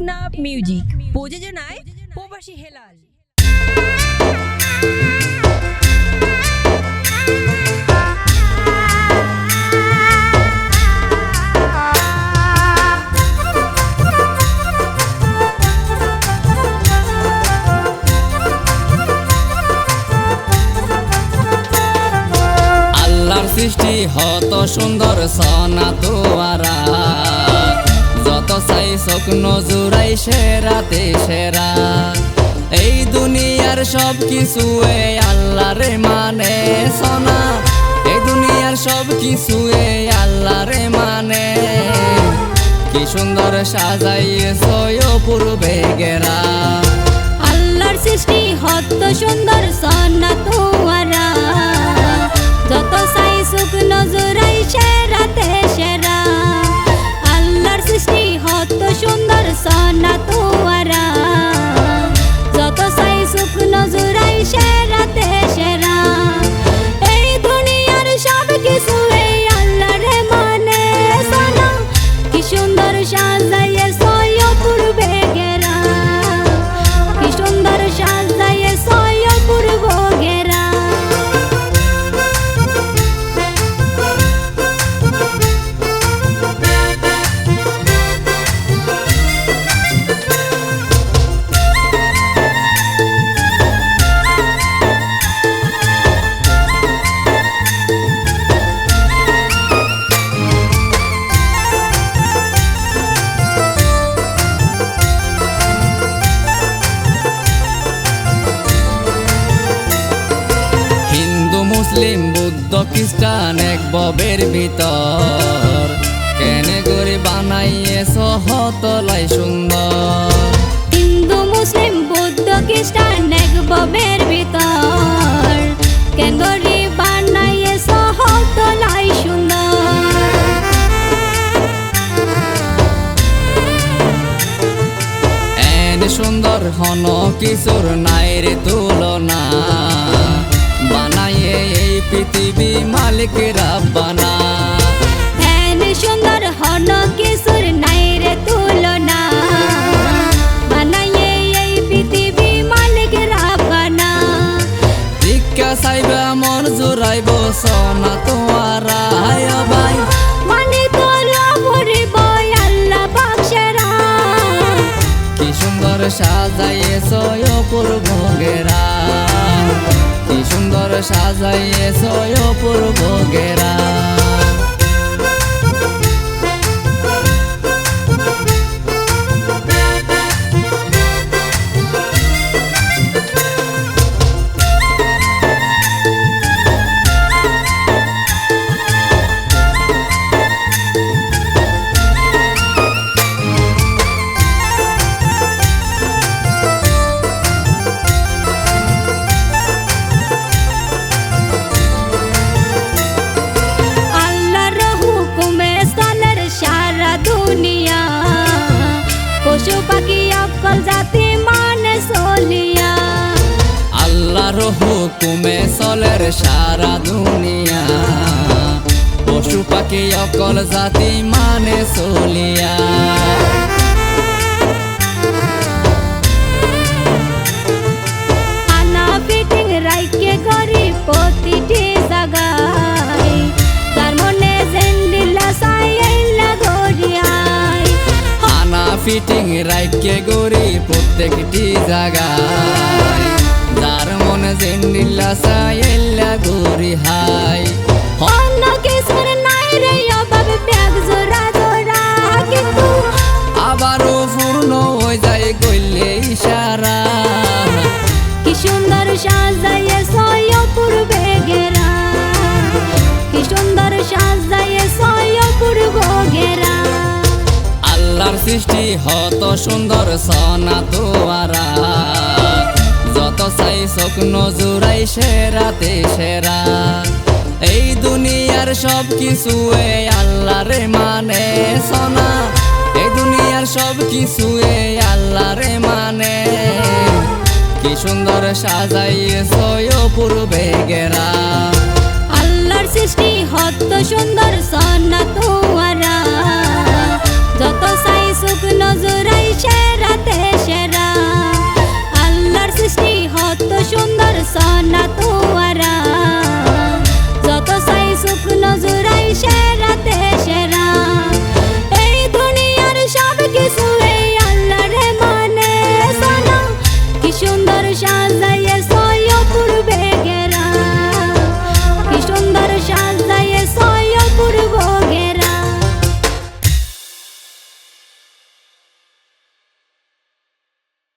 Teknaf music প্রযোজনায় প্রবাসী হেলাল। সৃষ্টি হত সুন্দর সনা তোয়ারা স্বপ্ন জুড়াই সেরাতে সেরা এই দুনিয়ার সব কিছু আল্লাহরে মানে সনা। এই দুনিয়ার সব কিছু আল্লাহরে মানে। কি সুন্দর সাজাইয়েছ পূর্বে গেরা। আল্লাহর সৃষ্টি হত সুন্দর সন্না তোয়ারা মুসলিম বুদ্ধ খ্রিস্টান এক ববের ভিতর। কেনে করে বানাইয়েছ হতলাই সুন্দর। হিন্দু মুসলিম বুদ্ধ খ্রিস্টান এক ববের ভিতর। কেঙ্গরি বানাইয়ে সহত লাই সুন্দর। এন সুন্দর হন কিশোর নাইর তুলনা। বানাইয়ে পৃথিবী মালিক রাব্বানা এন সুন্দর হন কিশোর নাই রে তুলনা। বানাইয়ে এই পৃথিবী মালিক রাবানা ভিক্ষা চাইবা মন জোরাইব সনা তোমারা ভাই। মানে তোলা ভরিব আল্লাহ বাক্সেরা কি সুন্দর সাজাইয়েছ অপূর্ব সাজাইয়েছ অপূর্ব গেরা। হুকুমে চলের সারা দুনিয়া। পশু পাখি অকল জাতি মানে চলিয়া। আনা ফিটিং রাইকে গরি প্রতিটি জাগায়। তার মনে জেন্ডিলা সাইলা গরিয়ায় আনা ফিটিং রাইটকে গরি প্রত্যেকটি জায়গায় যার জেন্ডিল্লা সাইল্লা গরি হাই। অন্য কিছুর নাই রে অভাব ব্যাগ জোড়া জোড়া। কিন্তু আবারও পূর্ণ হয়ে যায় গইলে ইশারা। কি সুন্দর সাজাইয়ে সয় পূর্বে গেরা কি সুন্দর সাজাইয়ে সয় পূর্ব গেরা আল্লাহর সৃষ্টি হত সুন্দর সনা তোয়ারা যত চাই স্বপ্ন জুড়াই সেরাতে সেরা এই দুনিয়ার সব কিছু এ আল্লাহ রে মানে সোনা। এই দুনিয়ার সব কিছু এ আল্লাহ রে মানে। কি সুন্দর সাজাইয়েছ পূর্বে